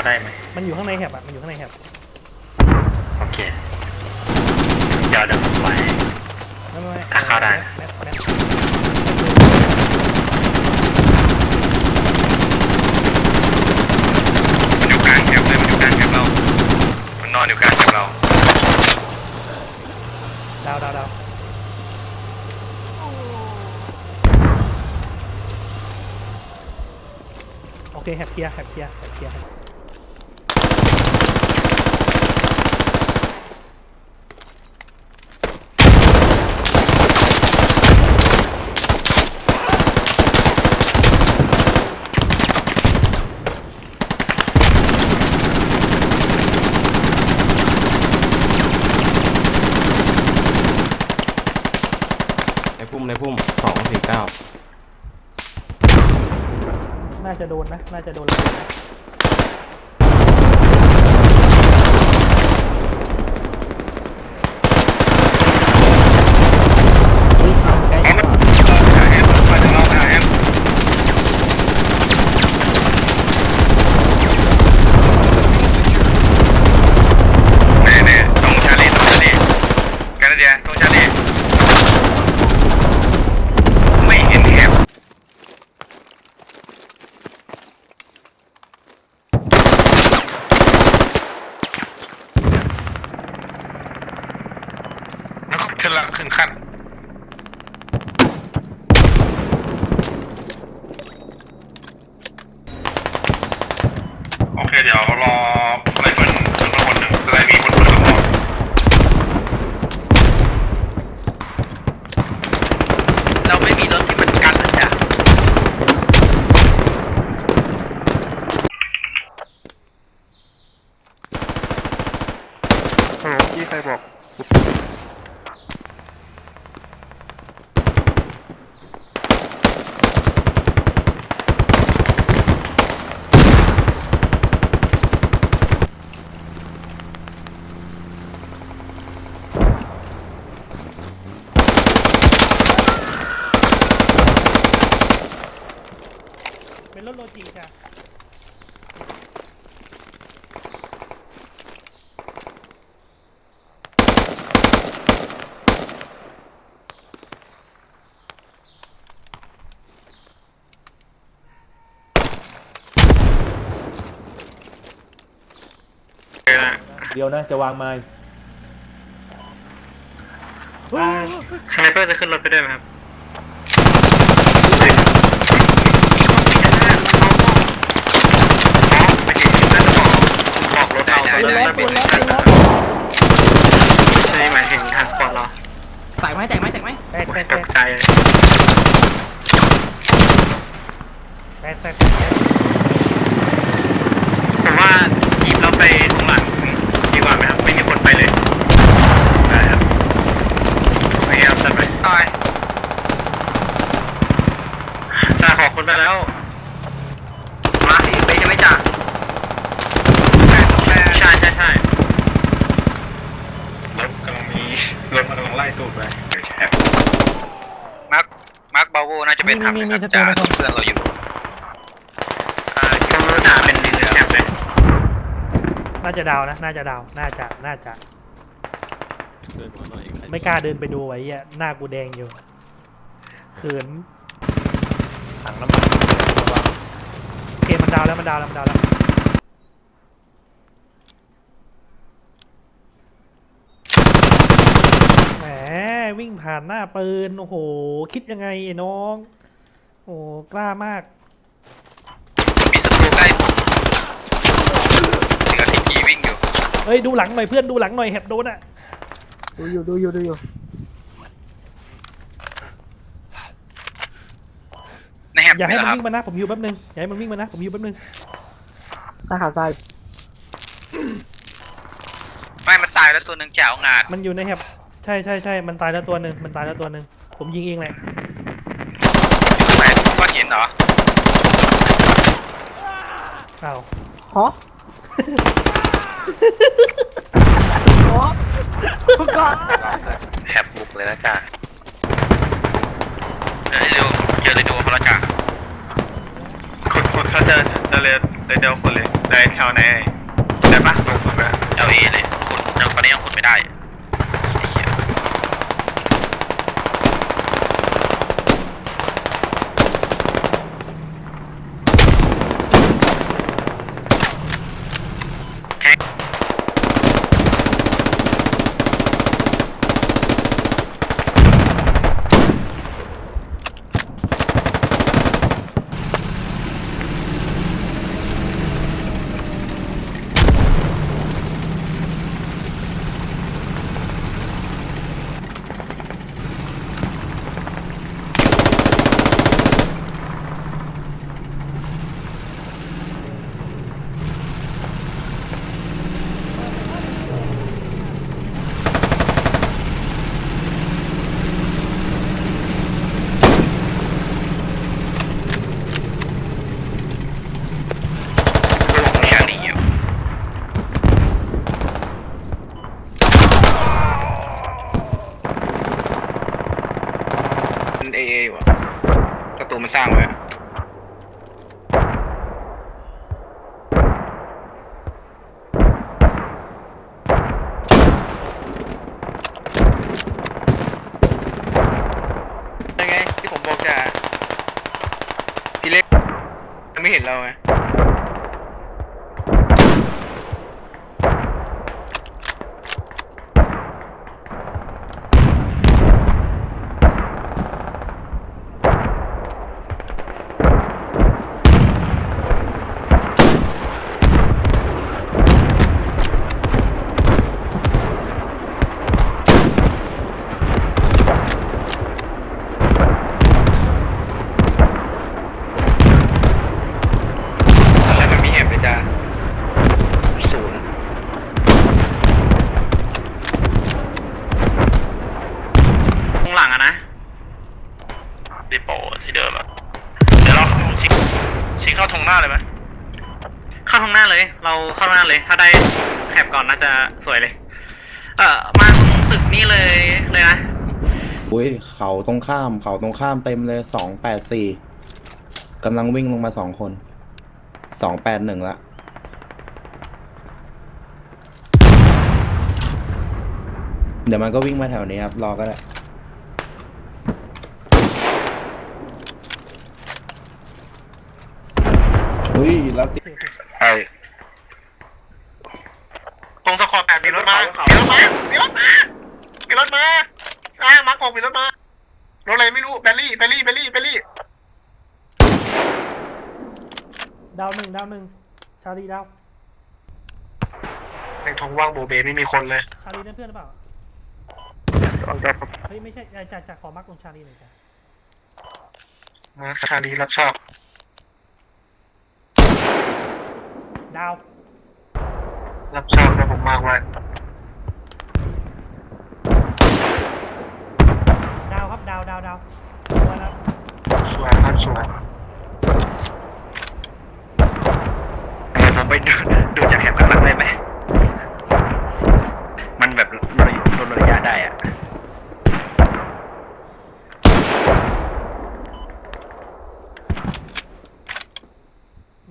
าได้ไหมมันอยู่ข้างในแฮบอะ มันอยู่ข้างในแฮบโอเคเดี๋ยวเดี๋ยวผมไว้ไม่ไม่ไม่ถ้าเข้าได้แมสแมสมันอยู่กลางแคมป์เลยมันอยู่กลางแคมป์เรา มันนอนอยู่กลางแคมป์เรา ดาวดาวดาวโอเคแฮบเคลียร์แฮบเคลียร์แฮบเคลียร์ในพุ่ ในพุ่มสองสี่เก้าน่าจะโดนนะ น่าจะโดนแล้วนะ เอามันหาแอมมาถึงเราหาแอมแน่แน่ตรงชาลีตรงชาลีแคนาเดียตรงชาลีไม่เห็นแอม แล้วก็ขึ้นละขึ้นขั้น โอเค เดี๋ยวรอไรเฟิลถึงคนหนึ่งจะได้มีคนเปิดกระบอก เราไม่มีรถที่มันกันเลยจ้ะ ฮัลโหลที่ใครบอก เป็นรถโลจิค่ะเดียวนะจะวางไม้ สไนเปอร์จะขึ้นรถไปด้วยไหมครับไม่ถึงน่าจะบอกบอกรถเราไปเลยไม่เป็นไรใช่หมายถึงทางสปอร์ตเราแตกไหมแตกไหมแตกไหมแตกแตกแตกใจแตกแตก ผมว่าทีมเราไปตรงหลังดีกว่าไหมครับ ไม่มีคนไปเลยได้ครับไม่เอาจัดไปตายจ่าขอบคุณไปแล้ว มาสิไปใช่ไหมจ้ะ ใช่ใช่ใช่ รถกำลังมีรถกำลัง ไล่ตูดไปแอบมาร์คมาร์คบาโวน่าจะเป็นทางนะครับจ้าที่เพื่อนเราอยู่อ่าเขาจ่าเป็นแอบเลยน่าจะดาวนะ น่าจะดาว น่าจะ น่าจะเดินหัวหน่อยใครไม่กล้าเดินไปดูไว้เหี้ยหน้ากูแดงอยู่เขินถังน้ำมันโอเคมันดาวแล้วมันดาวแล้วมันดาวแล้ว แหม วิ่งผ่านหน้าปืนโอ้โห คิดยังไงไอ้น้อง โอ้กล้ามากมีศัตรูใกล้เหลือที่กีวิ่งอยู่เฮ้ยดูหลังหน่อยเพื่อนดูหลังหน่อยแฮบโดนอะดูอยู่ดูอยู่ดูอยู่ในแฮปอย่าให้มันครับวิ่งมานะผมอยู่แป๊บนึงอย่าให้มันวิ่งมานะผมอยู่แป๊บนึงใต้ขาซ้ายไม่มันตายแล้วตัวหนึ่งแจ๋วงานมันอยู่ในแฮบ ใช่ใช่ใช่มันตายแล้วตัวหนึ่งมันตายแล้วตัวหนึ่งผมยิงเองแหละตรงไหนก้อนหินเหรออ้าวฮะฮะคุณก็แฮบบุกเลยนะจ่าเดี๋ยวดูเจอเลยดูเขาแล้วจ้าคนคนเขาจะจะเรียนเดียวคนเลยเลยแถวไหนได้ปะตรงสุดไปเอลเอเลยขุดยังตอนนี้ยังขุดไม่ได้ไอ้เหี้ย ระวังชาลีอยู่ เอเออยู่อะประตูมันสร้างไว้อะ ยังไงที่ผมบอกจะทีเล็ก ยังไม่เห็นเราไงอะไรมันมีเห็บเลยจ้าศูนย์ตรงหลังอะนะ ดิโปที่เดิมอะเดี๋ยวเราชิงชิง เข้าทงหน้าเลยไหมเข้าทางหน้าเลย เราเข้าทางหน้าเลย ถ้าได้แคปก่อนน่าจะสวยเลย เอ่อมาตรงตึกนี้เลยเลยนะอุ้ยเขาตรงข้ามเขาตรงข้ามเต็มเลยสองแปดสี่กำลังวิ่งลงมาสองคนสองแปดหนึ่งละเดี๋ยวมันก็วิ่งมาแถวนี้ครับ รอก็ได้ อุ้ยแล้วสิใช่ตรงสกอร์แปดมีรถมามีรถมามีรถมามีรถมาอ่ามาร์กบอกมีรถมารถอะไรไม่รู้แบลลี่แบลลี่แบลลี่แบลลี่ดาวหนึ่งดาวหนึ่งชาลีดาวในทงว่างโบเบไม่มีคนเลยชาลีนั่นเพื่อนหรือเปล่าเฮ้ยไม่ใช่จ่าจ่าขอมาร์กตรงชาลีหน่อยจ้ะมาร์คชาลีรับทราบ ดาว รับทราบแล้วผมมาร์กไว้ดาวครับดาวดาวดาวตัวแล้วสวยครับสวยเดี๋ยวผมไปดูดูจากแคปข้างหลังได้ไหม มันแบบลดลดระยะได้อะ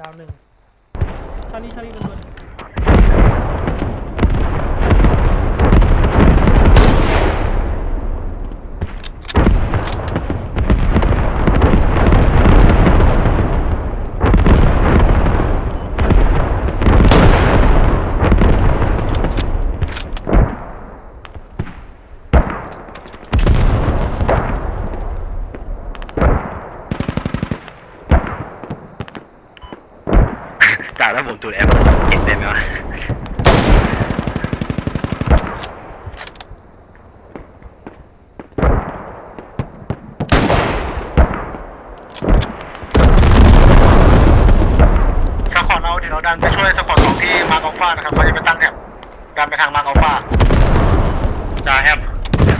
ดาวหนึ่ง ชาลีชาลีด่วนๆ จากแล้วผมตูดแอปเก็บได้ไหมวะ สควอต เราเดี๋ยวเราดันไปช่วยสควอตสองที่มาร์กอัลฟานะครับเราจะไปตั้งแถบดันไปทางมาร์กอัลฟาจ่าแฮป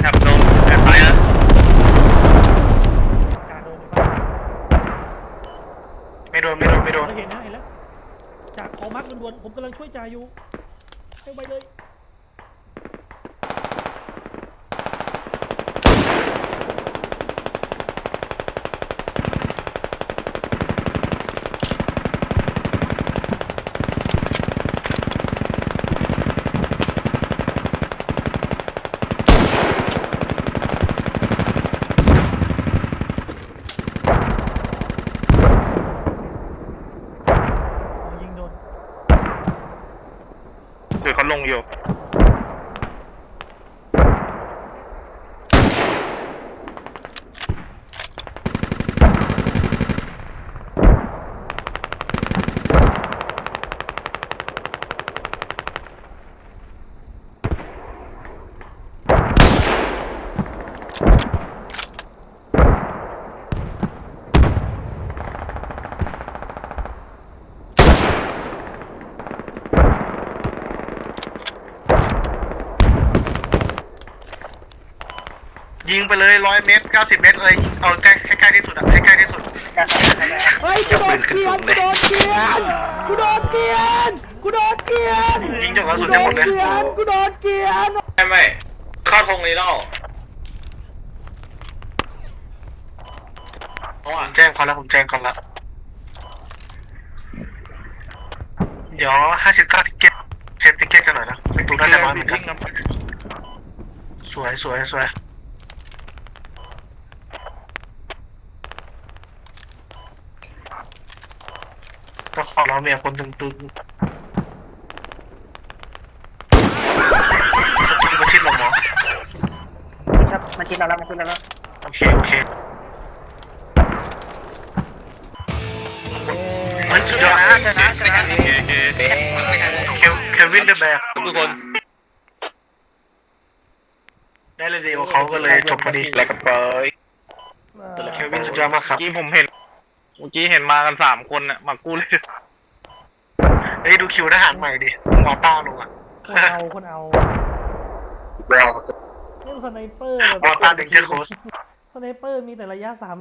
แฮปโดนแฮปไปนะจ่าโดนหรือเปล่าไม่โดนไม่โดนไม่โดนเราเห็นนะเห็นแล้วจ่าขอมาร์กด่วนๆผมกำลังช่วยจ่าอยู่ให้ไปเลย ลงอยู่ ยิงไปเลยร้อยเมตรเก้าสิบเมตรเลยเอาใกล้ให้ใกล้ที่สุดอะให้ใกล้ที่สุดเฮ้ยกูโดนเกลียนกูโดนเกลียนกูโดนเกลียนกูโดนเกลียนยิงจนกระสุนจะหมดเลยกูโดนเกลียนกูโดนเกลียนไม่ไม่เข้าทงนี้แล้วผมแจ้งเขาแล้วผมแจ้งเขาแล้วเดี๋ยวห้าสิบเก้าติเก็ตเซฟติเก็ตกันหน่อยนะศัตรูน่าจะน้อยเหมือนกันสวยสวยสวย จ้าของเราเมียคนตึงๆมาชิดลงหมอครับมากินเราแล้วมากินเราแล้วโอเคโอเคเฮ้ยสุดยอดนะเคลเควินเดอะแบกทุกคน ได้เลยดีกว่าเขาก็เลยจบพอดีแลกกับเปยเควินสุดยอดมากครับเมื่อกี้ผมเห็น เมื่อกี้เห็นมากันสามคนน่ะมากู้เลยเฮ้ยดูคิวทหารใหม่ดิหมอต้าลงอะคนเอาคนเอาเล่นสไนเปอร์แบบวอต้าเดนเจอร์โคสสไนเปอร์มีแต่ระยะสาม